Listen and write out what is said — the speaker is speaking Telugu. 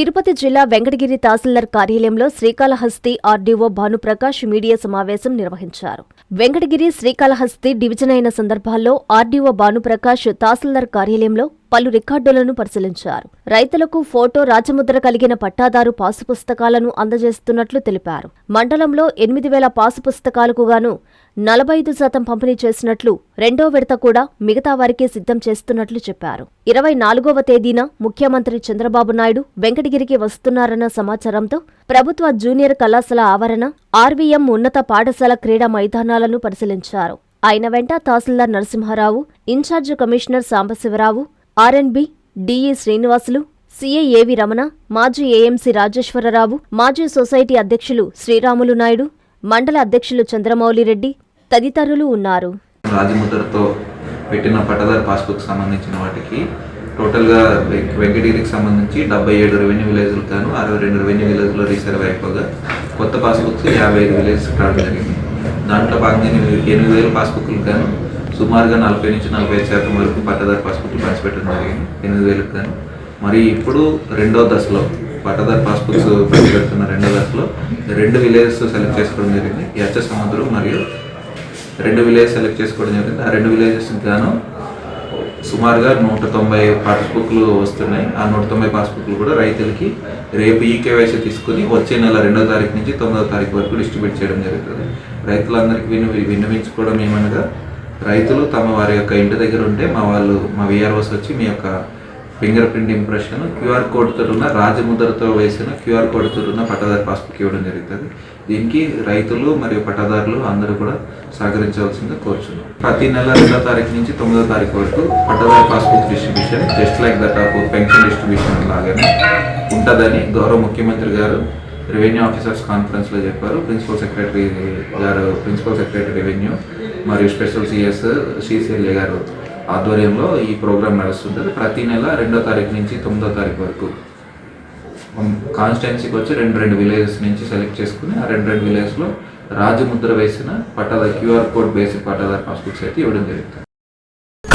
తిరుపతి జిల్లా వెంకటగిరి తహసీల్దార్ కార్యాలయంలో శ్రీకాళహస్తి ఆర్డీఓ భానుప్రకాష్ మీడియా సమావేశం నిర్వహించారు. వెంకటగిరి శ్రీకాళహస్తి డివిజన్ అయిన సందర్భాల్లో ఆర్డీఓ భానుప్రకాష్ తహసీల్దార్ కార్యాలయంలో పలు రికార్డులను పరిశీలించారు. రైతులకు ఫోటో రాజముద్ర కలిగిన పట్టాదారు పాసు పుస్తకాలను అందజేస్తున్నట్లు తెలిపారు. మండలంలో ఎనిమిది వేల పాసు పుస్తకాలకు గాను నలభై ఐదు శాతం పంపిణీ చేసినట్లు రెండో విడత కూడా మిగతా వారికి సిద్ధం చేస్తున్నట్లు చెప్పారు. ఇరవై నాలుగవ తేదీన ముఖ్యమంత్రి చంద్రబాబు నాయుడు వెంకటగిరికి వస్తున్నారన్న సమాచారంతో ప్రభుత్వ జూనియర్ కళాశాల ఆవరణ ఆర్వీఎం ఉన్నత పాఠశాల క్రీడా మైదానాలను పరిశీలించారు. ఆయన వెంట తహసీల్దార్ Narasimha Rao in-charge commissioner Sambasiva Rao R N B DE Srinivasulu CA A V Ramana మాజీ ఏఎంసీ రాజేశ్వరరావు మాజీ సొసైటీ అధ్యక్షులు శ్రీరాములు నాయుడు మండల అధ్యక్షులు చంద్రమౌళిరెడ్డి తదితరులు ఉన్నారు. రాజముద్రతో పెట్టిన పట్టదారి పాస్బుక్ సంబంధించిన వాటికి టోటల్గా వెంకటగిరికి సంబంధించి డెబ్బై ఏడు రెవెన్యూ విలేజ్లు గాను అరవై రెండు రెవెన్యూ విలేజ్లో రీసర్వ్ అయిపోగా కొత్త పాస్బుక్స్ యాభై ఐదు విలేజ్ రావడం జరిగింది. దాంట్లో భాగంగా ఎనిమిది ఎనిమిది వేల పాస్బుక్లు గాను సుమారుగా నలభై నుంచి నలభై ఐదు శాతం వరకు పట్టదారి పాస్బుక్లు పంచిపెట్టడం జరిగింది. ఎనిమిది వేలకు గాను. మరి ఇప్పుడు రెండో దశలో పట్టదారి పాస్బుక్స్ పెడుతున్న రెండో దశలో రెండు విలేజెస్ సెలెక్ట్ చేసుకోవడం జరిగింది. యచ్చ సముద్రం మరియు రెండు విలేజ్ సెలెక్ట్ చేసుకోవడం జరిగింది. ఆ రెండు విలేజెస్ గాను సుమారుగా నూట తొంభై పాస్బుక్లు వస్తున్నాయి. ఆ నూట తొంభై పాస్బుక్లు కూడా రైతులకి రేపు ఈ కేవైసీ తీసుకుని వచ్చే నెల రెండో తారీఖు నుంచి తొమ్మిదో తారీఖు వరకు డిస్ట్రిబ్యూట్ చేయడం జరుగుతుంది. రైతులందరికీ విన్న విన్నవించుకోవడం ఏమనగా రైతులు తమ వారి యొక్క ఇంటి దగ్గర ఉంటే మా వాళ్ళు మా విఆర్ఓస్ వచ్చి మీ యొక్క ఫింగర్ ప్రింట్ ఇంప్రెషన్ క్యూఆర్ కోడ్తో ఉన్న రాజముద్రతో వేసిన క్యూఆర్ కోడ్తో ఉన్న పట్టాదారు పాస్బుక్ ఇవ్వడం జరుగుతుంది. దీనికి రైతులు మరియు పట్టాదారులు అందరూ కూడా సహకరించవలసిందిగా కోరుచున్నాం. ప్రతి నెల రెండో తారీఖు నుంచి తొమ్మిదో తారీఖు వరకు పట్టాదారు passbook distribution just like that of pension distribution లాగానే ఉంటుందని గౌరవ ముఖ్యమంత్రి గారు రెవెన్యూ ఆఫీసర్స్ కాన్ఫరెన్స్లో చెప్పారు. ప్రిన్సిపల్ సెక్రటరీ గారు ప్రిన్సిపల్ సెక్రటరీ రెవెన్యూ మరియు స్పెషల్ సిఎస్ సిసిఎల్ఏ గారు ఆధ్వర్యంలో ఈ ప్రోగ్రాం నడుస్తుంటుంది. ప్రతి నెల రెండో తారీఖు నుంచి తొమ్మిదో తారీఖు వరకు. కాన్స్టిట్యున్సీకి వచ్చి రెండు రెండు విలేజెస్ నుంచి సెలెక్ట్ చేసుకుని ఆ రెండు రెండు విలేజ్లో రాజముద్ర వేసిన పట్టాదారు క్యూఆర్ కోడ్ బేసిక్ పట్టాదారు పాస్బుక్స్ అయితే ఇవ్వడం జరుగుతుంది.